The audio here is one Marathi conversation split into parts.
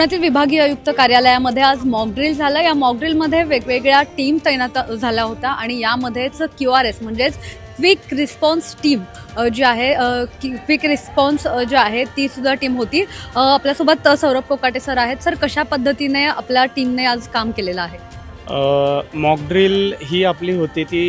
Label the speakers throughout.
Speaker 1: पुण्यातील विभागीय आयुक्त कार्यालयामध्ये आज मॉकड्रिल झालं. या मॉकड्रिलमध्ये वेगवेगळ्या टीम तैनात झाल्या होत्या आणि यामध्येच क्यू आर एस म्हणजेच क्विक रिस्पॉन्स टीम जी आहे क्विक रिस्पॉन्स जी आहे ती सुद्धा टीम होती. आपल्यासोबत सौरभ कोकाटे सर आहेत. सर कशा पद्धतीने आपल्या टीमने आज काम केलेलं आहे?
Speaker 2: मॉकड्रिल ही आपली होती ती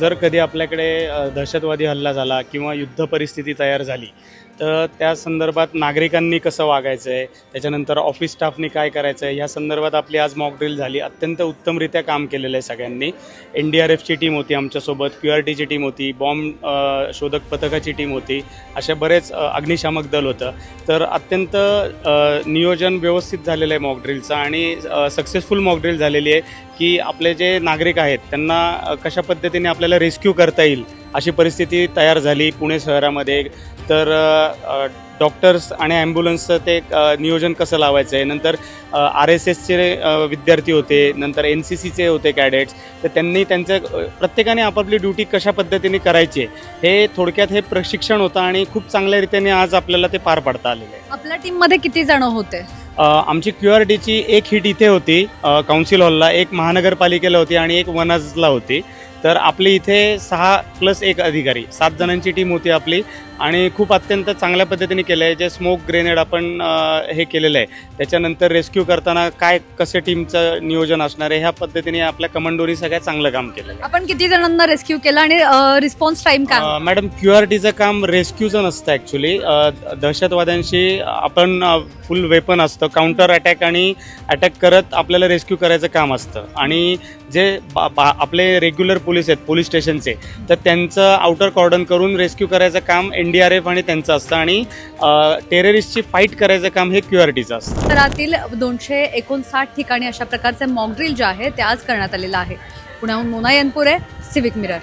Speaker 2: जर कधी आपल्याकडे दहशतवादी हल्ला झाला किंवा युद्ध परिस्थिती तयार झाली तर त्या संदर्भात नागरिकांनी कसं वागायचं आहे त्याच्यानंतर ऑफिस स्टाफनी काय करायचं आहे ह्या संदर्भात आपली आज मॉक ड्रिल झाली. अत्यंत उत्तमरित्या काम केलेलं आहे सगळ्यांनी एन डी आर एफची टीम होती आमच्यासोबत क्यू आर टीची टीम होती बॉम्ब शोधक पथकाची टीम होती अशा बरेच अग्निशामक दल होतं. तर अत्यंत नियोजन व्यवस्थित झालेलं आहे मॉक ड्रिलचं आणि सक्सेसफुल मॉक ड्रिल झालेली आहे की आपले जे नागरिक आहेत त्यांना कशा पद्धतीने आपल्याला रेस्क्यू करता येईल अशी परिस्थिती तयार झाली पुणे शहरामध्ये. तर डॉक्टर्स आणि ॲम्ब्युलन्सचं ते नियोजन कसं लावायचं आहे नंतर आर एस एसचे विद्यार्थी होते नंतर एन सी सीचे होते कॅडेट्स तर त्यांनी त्यांचं प्रत्येकाने आपापली ड्युटी कशा पद्धतीने करायची आहे हे थोडक्यात हे प्रशिक्षण होतं आणि खूप चांगल्या रीतीने आज आपल्याला ते पार पाडता आलेलं आहे.
Speaker 1: आपल्या टीममध्ये किती जण होते?
Speaker 2: आमची क्यू आर टीची एक हिट इथे होती काउन्सिल हॉलला एक महानगरपालिकेला होती आणि एक वनाजला होती. तर आपली इथे सहा प्लस एक अधिकारी सात जणांची टीम होती आपली. आणि खूप अत्यंत चांगल्या पद्धतीने केलं आहे जे स्मोक ग्रेनेड आपण हे केलेलं आहे. त्याच्यानंतर रेस्क्यू करताना काय कसे टीमचं नियोजन असणार आहे ह्या पद्धतीने आपल्या कमांडोनी सगळ्यात चांगलं काम केलं
Speaker 1: आपण किती जणांना रेस्क्यू केलं आणि रिस्पॉन्स टाइम काय?
Speaker 2: मॅडम क्यू आर टीचं काम रेस्क्यूचं नसतं ॲक्च्युली दहशतवाद्यांशी आपण फुल वेपन असतं. काउंटर अटॅक आणि अटॅक करत आपल्याला रेस्क्यू करायचं काम असतं. आणि जे बा- आपले रेग्युलर पोलीस आहेत पोलीस स्टेशनचे. तर त्यांचं आउटर कॉर्डन करून रेस्क्यू करायचं काम एन डी आर एफ आणि त्यांचं असतं आणि टेररिस्टची फाईट करायचं काम हे क्यू आर टीचं असतं.
Speaker 1: शहरातील दोनशे एकोणसाठ ठिकाणी अशा प्रकारचे मॉकड्रिल जे आहे ते आज करण्यात आलेलं आहे. पुण्याहून मोना यनपुरे सिविक मिरर